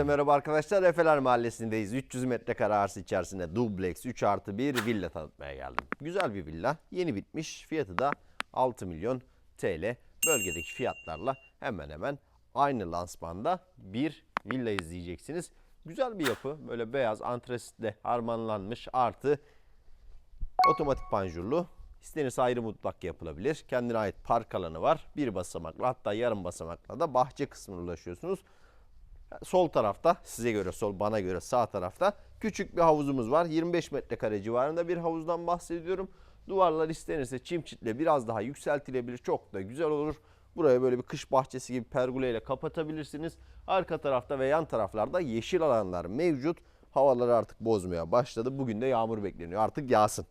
Herkese merhaba arkadaşlar. Efeler Mahallesi'ndeyiz. 300 metrekare arsa içerisinde dubleks 3 artı 1 villa tanıtmaya geldim. Güzel bir villa. Yeni bitmiş. Fiyatı da 6 milyon TL. Bölgedeki fiyatlarla hemen hemen aynı lansmanda bir villa izleyeceksiniz. Güzel bir yapı. Böyle beyaz antresitle harmanlanmış artı Otomatik panjurlu. İstenirse ayrı mutfak yapılabilir. Kendine ait park alanı var. Bir basamaklı hatta yarım basamakla da bahçe kısmına ulaşıyorsunuz. Sol tarafta size göre sol bana göre sağ tarafta küçük bir havuzumuz var. 25 metrekare civarında bir havuzdan bahsediyorum. Duvarlar istenirse çim çitle biraz daha yükseltilebilir. Çok da güzel olur. Buraya böyle bir kış bahçesi gibi pergoleyle kapatabilirsiniz. Arka tarafta ve yan taraflarda yeşil alanlar mevcut. Havaları artık bozmaya başladı. Bugün de yağmur bekleniyor. Artık yağsın.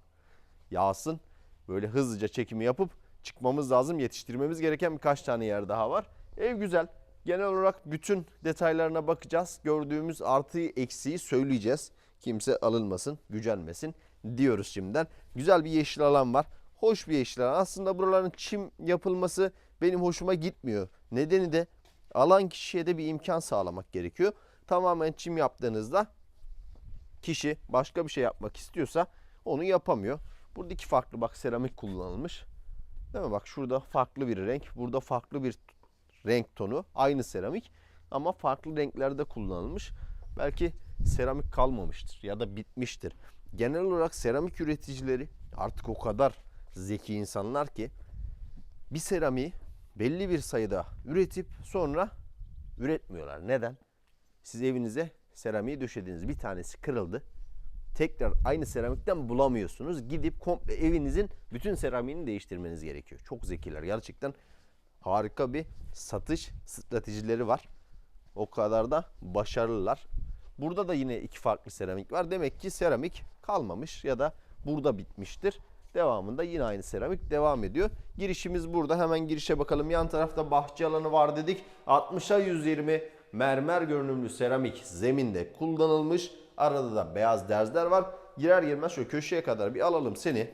Yağsın. Böyle hızlıca çekimi yapıp çıkmamız lazım. Yetiştirmemiz gereken birkaç tane yer daha var. Ev güzel. Genel olarak bütün detaylarına bakacağız. Gördüğümüz artıyı eksiği söyleyeceğiz. Kimse alınmasın, gücenmesin diyoruz şimdiden. Güzel bir yeşil alan var. Hoş bir yeşil alan. Aslında buraların çim yapılması benim hoşuma gitmiyor. Nedeni de alan kişiye de bir imkan sağlamak gerekiyor. Tamamen çim yaptığınızda kişi başka bir şey yapmak istiyorsa onu yapamıyor. Burada iki farklı bak seramik kullanılmış. Değil mi? Bak şurada farklı bir renk, burada farklı bir renk tonu. Aynı seramik ama farklı renklerde kullanılmış. Belki seramik kalmamıştır ya da bitmiştir. Genel olarak seramik üreticileri artık o kadar zeki insanlar ki bir seramiği belli bir sayıda üretip sonra üretmiyorlar. Neden? Siz evinize seramiği döşediniz. Bir tanesi kırıldı. Tekrar aynı seramikten bulamıyorsunuz. Gidip komple evinizin bütün seramiğini değiştirmeniz gerekiyor. Çok zekiler. Gerçekten harika bir satış stratejileri var. O kadar da başarılılar. Burada da yine iki farklı seramik var. Demek ki seramik kalmamış ya da burada bitmiştir. Devamında yine aynı seramik devam ediyor. Girişimiz burada. Hemen girişe bakalım. Yan tarafta bahçe alanı var dedik. 60'a 120 mermer görünümlü seramik zeminde kullanılmış. Arada da beyaz derzler var. Girer girmez şöyle köşeye kadar bir alalım seni.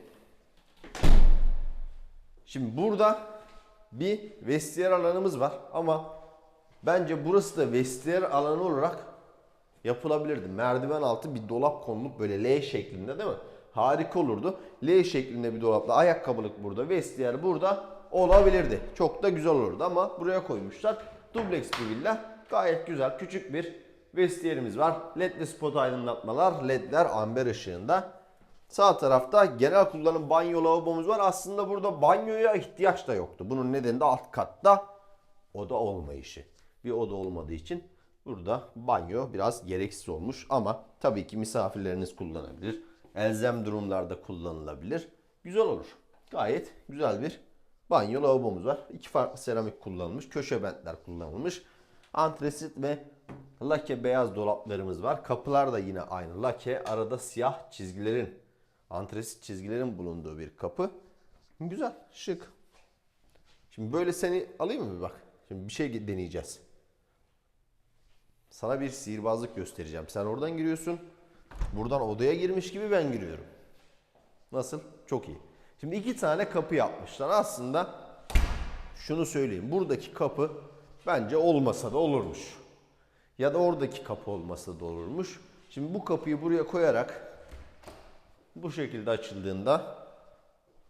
Şimdi burada bir vestiyer alanımız var ama bence burası da vestiyer alanı olarak yapılabilirdi. Merdiven altı bir dolap konulup böyle L şeklinde değil mi? Harika olurdu. L şeklinde bir dolapla ayakkabılık burada, vestiyer burada olabilirdi. Çok da güzel olurdu ama buraya koymuşlar. Dubleks bir villa. Gayet güzel. Küçük bir vestiyerimiz var. LED'li spot aydınlatmalar. LED'ler amber ışığında. Sağ tarafta genel kullanım banyo lavabomuz var. Aslında burada banyoya ihtiyaç da yoktu. Bunun nedeni de alt katta oda olmayışı. Bir oda olmadığı için burada banyo biraz gereksiz olmuş ama tabii ki misafirleriniz kullanabilir. Elzem durumlarda kullanılabilir. Güzel olur. Gayet güzel bir banyo lavabomuz var. İki farklı seramik kullanılmış. Köşe bentler kullanılmış. Antresit ve lake beyaz dolaplarımız var. Kapılar da yine aynı lake. Arada siyah çizgilerin, antresit çizgilerin bulunduğu bir kapı. Güzel, şık. Şimdi böyle seni alayım mı bir bak. Şimdi bir şey deneyeceğiz. Sana bir sihirbazlık göstereceğim. Sen oradan giriyorsun. Buradan odaya girmiş gibi ben giriyorum. Nasıl? Çok iyi. Şimdi iki tane kapı yapmışlar. Aslında şunu söyleyeyim. Buradaki kapı bence olmasa da olurmuş. Ya da oradaki kapı olmasa da olurmuş. Şimdi bu kapıyı buraya koyarak bu şekilde açıldığında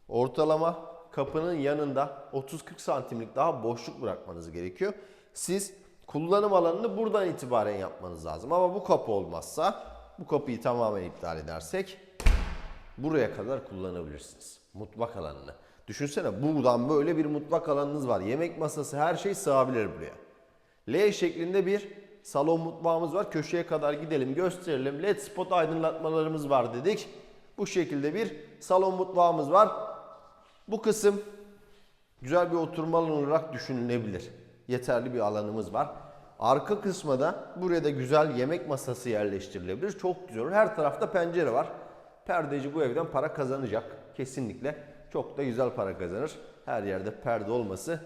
ortalama kapının yanında 30-40 santimlik daha boşluk bırakmanız gerekiyor. Siz kullanım alanını buradan itibaren yapmanız lazım. Ama bu kapı olmazsa bu kapıyı tamamen iptal edersek buraya kadar kullanabilirsiniz. Mutfak alanını. Düşünsene buradan böyle bir mutfak alanınız var. Yemek masası her şey sığabilir buraya. L şeklinde bir salon mutfağımız var. Köşeye kadar gidelim gösterelim. LED spot aydınlatmalarımız var dedik. Bu şekilde bir salon mutfağımız var. Bu kısım güzel bir oturma alanı olarak düşünülebilir. Yeterli bir alanımız var. Arka kısma da buraya da güzel yemek masası yerleştirilebilir. Çok güzel. Her tarafta pencere var. Perdeci bu evden para kazanacak. Kesinlikle çok da güzel para kazanır. Her yerde perde olması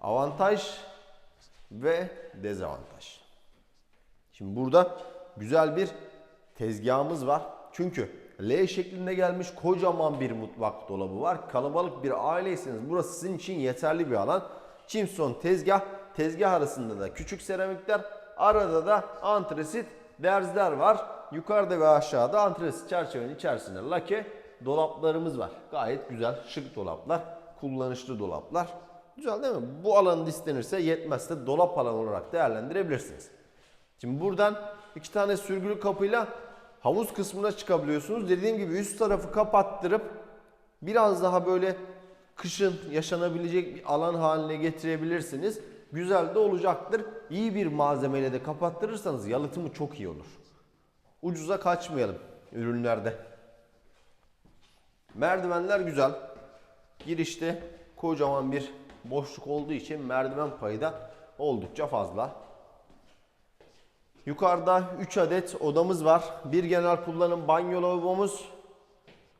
avantaj ve dezavantaj. Şimdi burada güzel bir tezgahımız var. Çünkü L şeklinde gelmiş kocaman bir mutfak dolabı var. Kalabalık bir aileyseniz burası sizin için yeterli bir alan. Çimson tezgah, tezgah arasında da küçük seramikler, Arada da antresit derzler var. Yukarıda ve aşağıda antresit çerçevenin içerisinde lake dolaplarımız var. Gayet güzel, şık dolaplar, kullanışlı dolaplar. Güzel değil mi? Bu alan istenirse yetmezse dolap alanı olarak değerlendirebilirsiniz. Şimdi buradan iki tane sürgülü kapıyla havuz kısmına çıkabiliyorsunuz. Dediğim gibi üst tarafı kapattırıp biraz daha böyle kışın yaşanabilecek bir alan haline getirebilirsiniz. Güzel de olacaktır. İyi bir malzemeyle de kapattırırsanız yalıtımı çok iyi olur. Ucuza kaçmayalım ürünlerde. Merdivenler güzel. Girişte kocaman bir boşluk olduğu için merdiven payı da oldukça fazla. Yukarıda 3 adet odamız var. Bir genel kullanım banyo lavabomuz.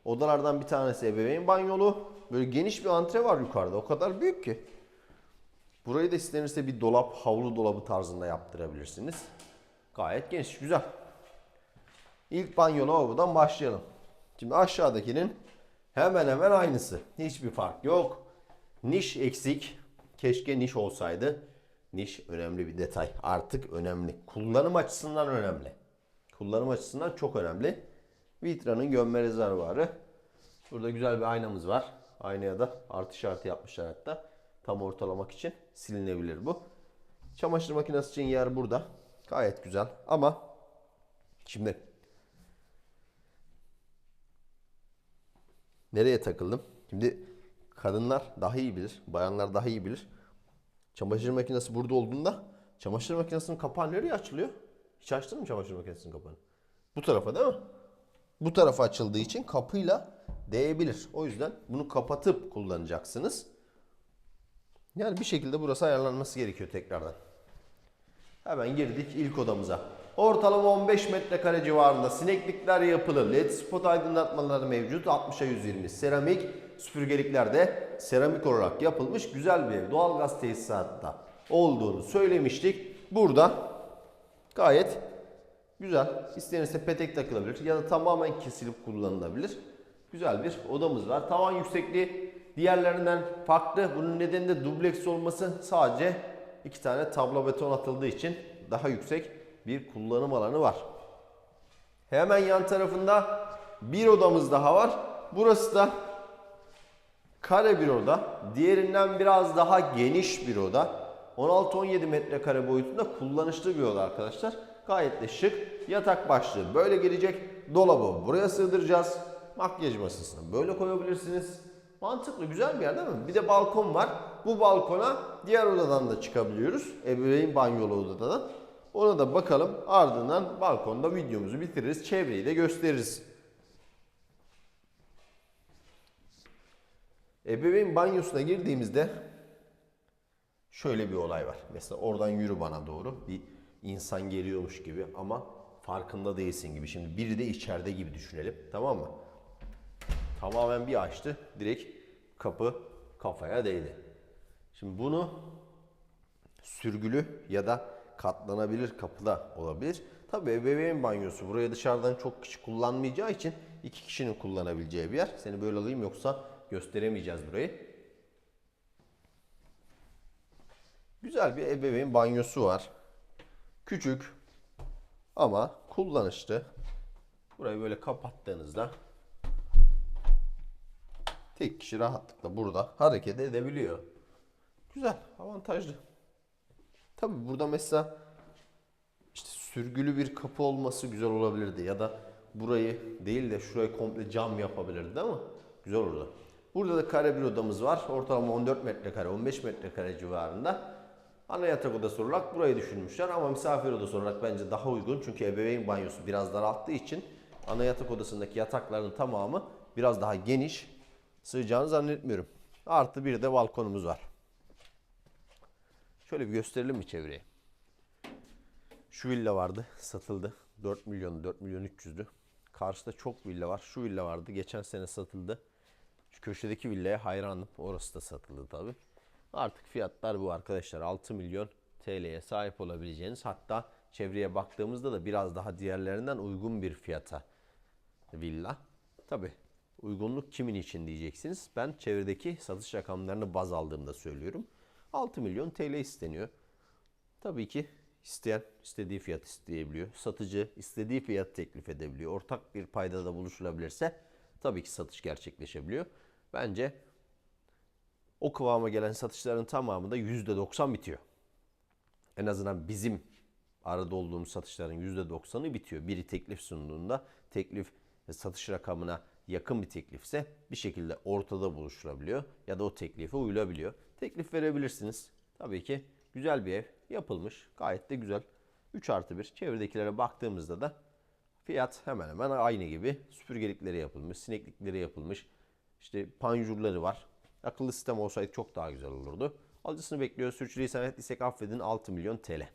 Odalardan bir tanesi ebeveyn banyolu. Böyle geniş bir antre var yukarıda. O kadar büyük ki. Burayı da istenirse bir dolap, havlu dolabı tarzında yaptırabilirsiniz. Gayet geniş, güzel. İlk banyo lavabodan başlayalım. Şimdi aşağıdakinin hemen hemen aynısı. Hiçbir fark yok. Niş eksik. Keşke niş olsaydı. Niş önemli bir detay. Artık önemli. Kullanım açısından önemli. Kullanım açısından çok önemli. Vitra'nın gömme rezervuarı. Burada güzel bir aynamız var. Aynaya da artı işareti yapmışlar hatta. Tam ortalamak için silinebilir bu. Çamaşır makinesi için yer burada. Gayet güzel. Ama şimdi nereye takıldım? Şimdi kadınlar daha iyi bilir. Bayanlar daha iyi bilir. Çamaşır makinesi burada olduğunda çamaşır makinesinin kapağı nereye açılıyor? Hiç açtın mı çamaşır makinesinin kapağını? Bu tarafa değil mi? Bu tarafa açıldığı için kapıyla değebilir. O yüzden bunu kapatıp kullanacaksınız. Yani bir şekilde burası ayarlanması gerekiyor tekrardan. Hemen girdik ilk odamıza. Ortalama 15 metrekare civarında sineklikler yapılı. LED spot aydınlatmaları mevcut. 60'a 120 seramik. Süpürgelikler de seramik olarak yapılmış güzel bir ev. Doğalgaz tesisatında olduğunu söylemiştik. Burada gayet güzel. İstenirse petek takılabilir ya da tamamen kesilip kullanılabilir. Güzel bir odamız var. Tavan yüksekliği diğerlerinden farklı. Bunun nedeni de dubleks olması sadece iki tane tablo beton atıldığı için daha yüksek bir kullanım alanı var. Hemen yan tarafında bir odamız daha var. Burası da kare bir oda. Diğerinden biraz daha geniş bir oda. 16-17 metrekare boyutunda kullanışlı bir oda arkadaşlar. Gayet de şık. Yatak başlığı böyle gelecek. Dolabı buraya sığdıracağız. Makyaj masasını böyle koyabilirsiniz. Mantıklı, güzel bir yer değil mi? Bir de balkon var. Bu balkona diğer odadan da çıkabiliyoruz. Ebeveyn banyolu odadan. Ona da bakalım. Ardından balkonda videomuzu bitiririz. Çevreyi de gösteririz. Ebeveyn banyosuna girdiğimizde şöyle bir olay var. Mesela oradan yürü bana doğru. Bir insan geliyormuş gibi ama farkında değilsin gibi. Şimdi biri de içeride gibi düşünelim. Tamam mı? Tamamen bir açtı. Direkt kapı kafaya değdi. Şimdi bunu sürgülü ya da katlanabilir kapıda olabilir. Tabii ebeveyn banyosu buraya dışarıdan çok kişi kullanmayacağı için iki kişinin kullanabileceği bir yer. Seni böyle alayım yoksa gösteremeyeceğiz burayı. Güzel bir ebeveyn banyosu var. Küçük ama kullanışlı. Burayı böyle kapattığınızda tek kişi rahatlıkla burada hareket edebiliyor. Güzel, avantajlı. Tabi burada mesela işte sürgülü bir kapı olması güzel olabilirdi ya da burayı değil de şurayı komple cam yapabilirdi ama güzel olurdu. Burada da kare bir odamız var. Ortalama 14 metrekare, 15 metrekare civarında. Ana yatak odası olarak burayı düşünmüşler ama misafir odası olarak bence daha uygun. Çünkü ebeveyn banyosu biraz daralttığı için ana yatak odasındaki yatakların tamamı biraz daha geniş. Sığacağını zannetmiyorum. Artı bir de balkonumuz var. Şöyle bir gösterelim mi çevreyi? Şu villa vardı, satıldı. 4 milyon, 4 milyon 300'dü. Karşıda çok villa var. Şu villa vardı, geçen sene satıldı. Şu köşedeki villaya hayranım. Orası da satıldı tabi. Artık fiyatlar bu arkadaşlar. 6 milyon TL'ye sahip olabileceğiniz hatta çevreye baktığımızda da biraz daha diğerlerinden uygun bir fiyata villa. Tabi uygunluk kimin için diyeceksiniz. Ben çevredeki satış rakamlarını baz aldığımda söylüyorum. 6 milyon TL isteniyor. Tabii ki İsteyen istediği fiyat isteyebiliyor. Satıcı istediği fiyat teklif edebiliyor. Ortak bir paydada buluşulabilirse tabii ki satış gerçekleşebiliyor. Bence o kıvama gelen satışların tamamı da %90 bitiyor. En azından bizim arada olduğumuz satışların %90'ı bitiyor. Biri teklif sunduğunda teklif ve satış rakamına yakın bir teklifse bir şekilde ortada buluşturabiliyor ya da o teklife uyulabiliyor. Teklif verebilirsiniz. Tabii ki güzel bir ev yapılmış. Gayet de güzel. 3 artı 1. Çevredekilere baktığımızda da fiyat hemen hemen aynı gibi. Süpürgelikleri yapılmış, sineklikleri yapılmış. İşte panjurları var. Akıllı sistem olsaydı çok daha güzel olurdu. Alıcısını bekliyor. Sürçülisan ettiysek affedin 6 milyon TL.